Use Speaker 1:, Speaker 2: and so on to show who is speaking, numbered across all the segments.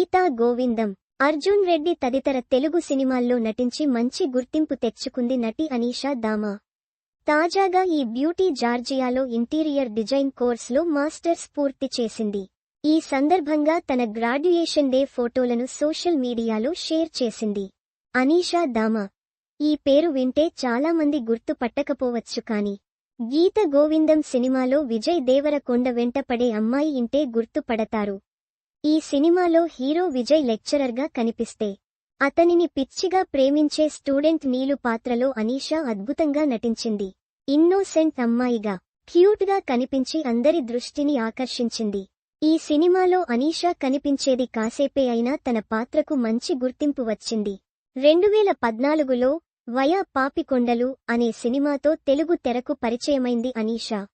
Speaker 1: గీతా గోవిందం. అర్జున్ రెడ్డి తదితర తెలుగు సినిమాల్లో నటించి మంచి గుర్తింపు తెచ్చుకుంది నటి అనీషా దామా తాజాగా ఈ బ్యూటీ జార్జియాలో ఇంటీరియర్ డిజైన్ కోర్సులో మాస్టర్స్ పూర్తి చేసింది. ఈ సందర్భంగా తన గ్రాడ్యుయేషన్ డే ఫోటోలను సోషల్ మీడియాలో షేర్ చేసింది. అనీషా దామా ఈ పేరు వింటే చాలామంది గుర్తు పట్టకపోవచ్చు కాని గీత గోవిందం సినిమాలో విజయ్ దేవరకొండ వెంటపడే అమ్మాయి ఇంటే గుర్తుపడతారు ఈ సినిమాలో హీరో విజయ్ లెక్చరర్గా కనిపిస్తే అతనిని పిచ్చిగా ప్రేమించే స్టూడెంట్ నీలు పాత్రలో అనీషా అద్భుతంగా నటించింది. ఇన్నోసెంట్ అమ్మాయిగా క్యూట్గా కనిపించి అందరి దృష్టిని ఆకర్షించింది. ఈ సినిమాలో అనీషా కనిపించేది కాసేపే అయినా తన పాత్రకు మంచి గుర్తింపు వచ్చింది. రెండువేల పద్నాలుగులో వయా పాపికొండలు అనే సినిమాతో తెలుగు తెరకు పరిచయమైంది అనీషా.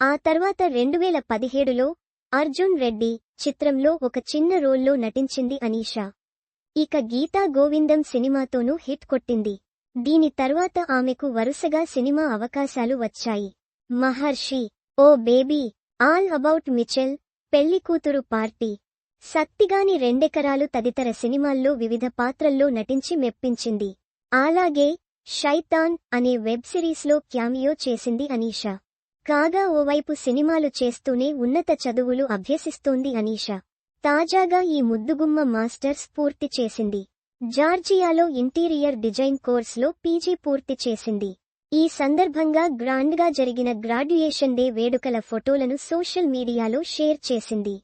Speaker 1: ఆ తర్వాత రెండువేల పదిహేడులో అర్జున్ రెడ్డి చిత్రంలో ఒక చిన్న రోల్లో నటించింది అనీషా. ఇక గీతా గోవిందం సినిమాతోనూ హిట్ కొట్టింది. దీని తర్వాత ఆమెకు వరుసగా సినిమా అవకాశాలు వచ్చాయి. Maharshi oh baby all about Michelle Pellikuthuru party. Sattigani Rendekaralu తదితర సినిమాల్లో వివిధ పాత్రల్లో నటించి మెప్పించింది. అలాగే షైతాన్ అనే వెబ్ సిరీస్లో క్యామియో చేసింది అనీషా. కాగా ఓవైపు సినిమాలు చేస్తూనే ఉన్నత చదువులు అభ్యసిస్తోంది అనీషా. తాజాగా ఈ ముద్దుగుమ్మ మాస్టర్స్ పూర్తి చేసింది. జార్జియాలో ఇంటీరియర్ డిజైన్ కోర్సులో పీజీ పూర్తి చేసింది. ఈ సందర్భంగా గ్రాండ్గా జరిగిన గ్రాడ్యుయేషన్ డే వేడుకల ఫోటోలను సోషల్ మీడియాలో షేర్ చేసింది.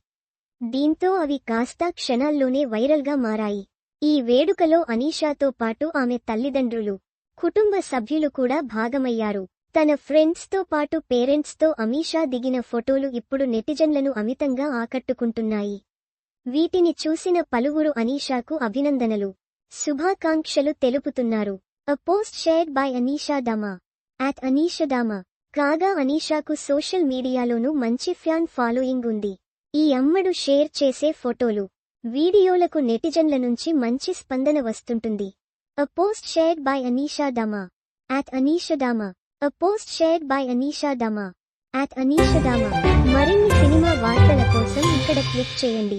Speaker 1: దీంతో అవి కాస్త క్షణాల్లోనే వైరల్గా మారాయి. ఈ వేడుకలో అనీషాతో పాటు ఆమె తల్లిదండ్రులు కుటుంబ సభ్యులు కూడా భాగమయ్యారు. తన ఫ్రెండ్స్తో పాటు పేరెంట్స్తో అమీషా దిగిన ఫోటోలు ఇప్పుడు నెటిజన్లను అమితంగా ఆకట్టుకుంటున్నాయి. వీటిని చూసిన పలువురు అనీషాకు అభినందనలు. శుభాకాంక్షలు తెలుపుతున్నారు. A post shared by Anisha Dama at Anishadama కాగా అనీషాకు సోషల్ మీడియాలోనూ మంచి ఫ్యాన్ ఫాలోయింగ్ ఉంది. ఈ అమ్మడు షేర్ చేసే ఫోటోలు. వీడియోలకు నెటిజన్ల నుంచి మంచి స్పందన వస్తుంటుంది. A post shared by Anisha Dama at Anishadama a post shared by Anisha Dama at Anishadama మరిన్ని సినిమా వార్తల కోసం ఇక్కడ క్లిక్ చేయండి.